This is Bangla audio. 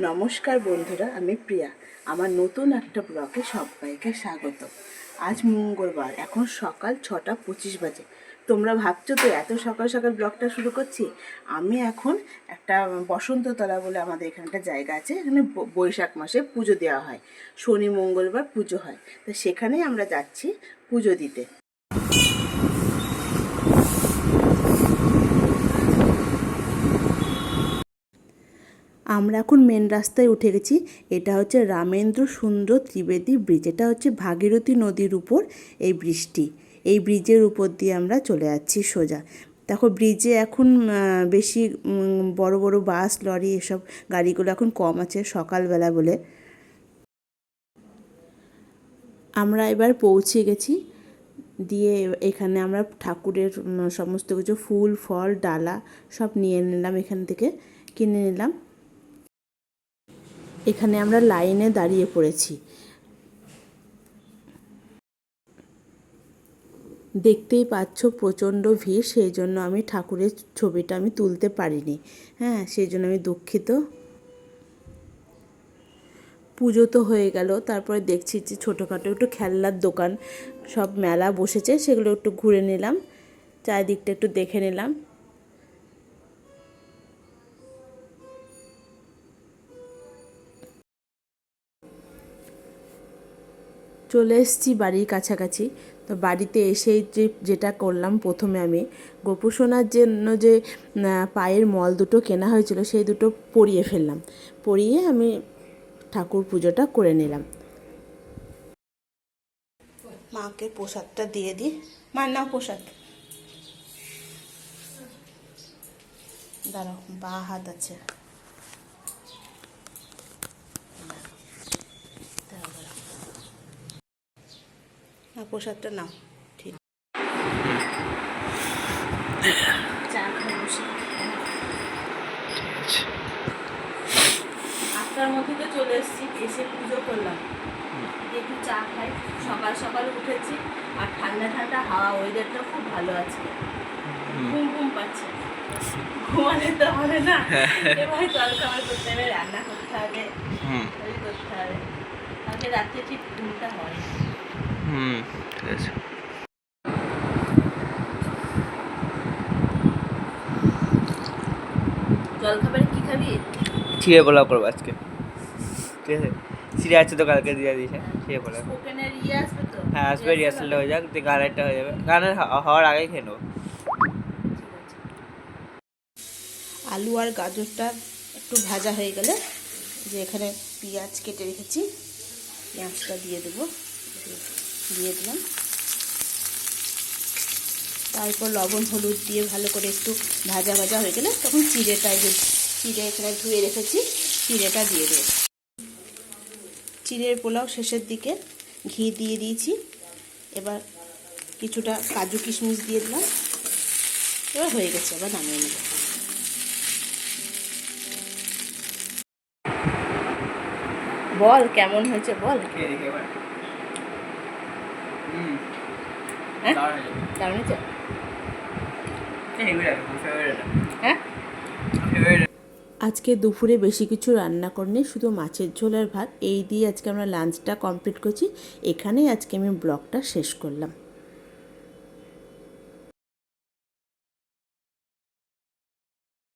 নমস্কার বন্ধুরা, আমি প্রিয়া। আমার নতুন একটা ব্লগে সবাইকে স্বাগত। আজ মঙ্গলবার, এখন সকাল ছটা পঁচিশ বাজে। তোমরা ভাবছ তো এত সকাল সকাল ব্লগটা শুরু করছি? আমি এখন একটা বসন্ততলা বলে আমাদের এখানে একটা জায়গা আছে, এখানে বৈশাখ মাসে পুজো দেওয়া হয়। শনি মঙ্গলবার পুজো হয়। তো সেখানেই আমরা যাচ্ছি পুজো দিতে। আমরা এখন মেন রাস্তায় উঠে গেছি। এটা হচ্ছে রামেন্দ্র সুন্দর ত্রিবেদী ব্রিজ এটা হচ্ছে ভাগীরথী নদীর উপর এই ব্রিজটি এই ব্রিজের উপর দিয়ে আমরা চলে যাচ্ছি সোজা। দেখো ব্রিজে এখন বেশি বড় বড় বাস, লরি এসব গাড়িগুলো এখন কম আছে সকালবেলা বলে। আমরা এবার পৌঁছে গেছি। দিয়ে এখানে আমরা ঠাকুরের সমস্ত কিছু, ফুল, ফল, ডালা সব নিয়ে নিলাম এখান থেকে, কিনে নিলাম। এখানে আমরা লাইনে দাঁড়িয়ে পড়েছি। দেখতেই পাচ্ছ প্রচণ্ড ভিড় সেই জন্য আমি ঠাকুরের ছবিটা আমি তুলতে পারিনি। হ্যাঁ সেই জন্য আমি দুঃখিত। পুজো তো হয়ে গেল, তারপরে দেখছি যে ছোটোখাটো একটু খেলনার দোকান, সব মেলা বসেছে, সেগুলো একটু ঘুরে নিলাম। চারিদিকটা একটু দেখে নিলাম। চলে এসেছি বাড়ির কাছাকাছি। তো বাড়িতে এসেই যে যেটা করলাম প্রথমে আমি। গোপুসোনার জন্য যে পায়ের মল দুটো কেনা হয়েছিল, সেই দুটো পরিয়ে ফেললাম। পরিয়ে আমি ঠাকুর পুজোটা করে নিলাম। মাকে প্রসাদটা দিয়ে দিই মার নাও প্রসাদ। দাঁড়াও, বা হাত আছে দাঁড়াও, দাঁড়াও। না প্রসাদটা নাও ঠিক। বসে। আটটার মধ্যে তো চলে এসেছি এসে পুজো করলাম। একটু চা খাই। সকাল সকাল উঠেছি আর ঠান্ডা ঠান্ডা হাওয়া ওয়েদারটা খুব ভালো আছে। ঘুম ঘুম পাচ্ছে। ঘুমালে তো হবে না। এবার জল খাবার করতে হবে রান্না করতে হবে। হুম। করতে হবে। রাত্রে ঠিক ঘুমটা হয় হুম ঠিক আছে। জল খাবারে কি খাবি? চিড়ে পোলাও করব আজকে। ঠিক আছে? আছে তো কালকে দিয়ে দিয়েছে চিড়ে পোলাও। স্পোকেনের ইয়ে হ্যাঁ আসবে রিহার্সালটা হয়ে। যাক দিয়ে হয়ে যাবে। গানের হওয়ার আগেই খেয়ে নেব। আলু আর গাজরটা একটু ভাজা হয়ে গেলে যে এখানে পেঁয়াজ কেটে রেখেছি পেঁয়াজটা দিয়ে দেবো। দিয়ে দিলাম। তারপর লবণ, হলুদ দিয়ে ভালো করে একটু ভাজা ভাজা হয়ে গেলে তখন চিড়েটা চিড়ে এখানে ধুয়ে রেখেছি, চিড়েটা দিয়ে দেবো। চিড়ের পোলাও শেষের দিকে ঘি দিয়ে দিয়েছি। এবার কিছুটা কাজু কিশমিশ দিয়ে দিলাম। এবার হয়ে গেছে, এবার নামিয়ে নেব। বল, কেমন হয়েছে বল খেয়ে দেখি এবার হুম হ্যাঁ? দারুণ হয়েছে। হ্যাঁ? আজকে দুপুরে বেশি কিছু রান্না করিনি শুধু মাছের ঝোলের ভাত। এই দিয়ে আজকে আমরা লাঞ্চটা কমপ্লিট করছি। এখানেই আজকে আমি ব্লগটা শেষ করলাম।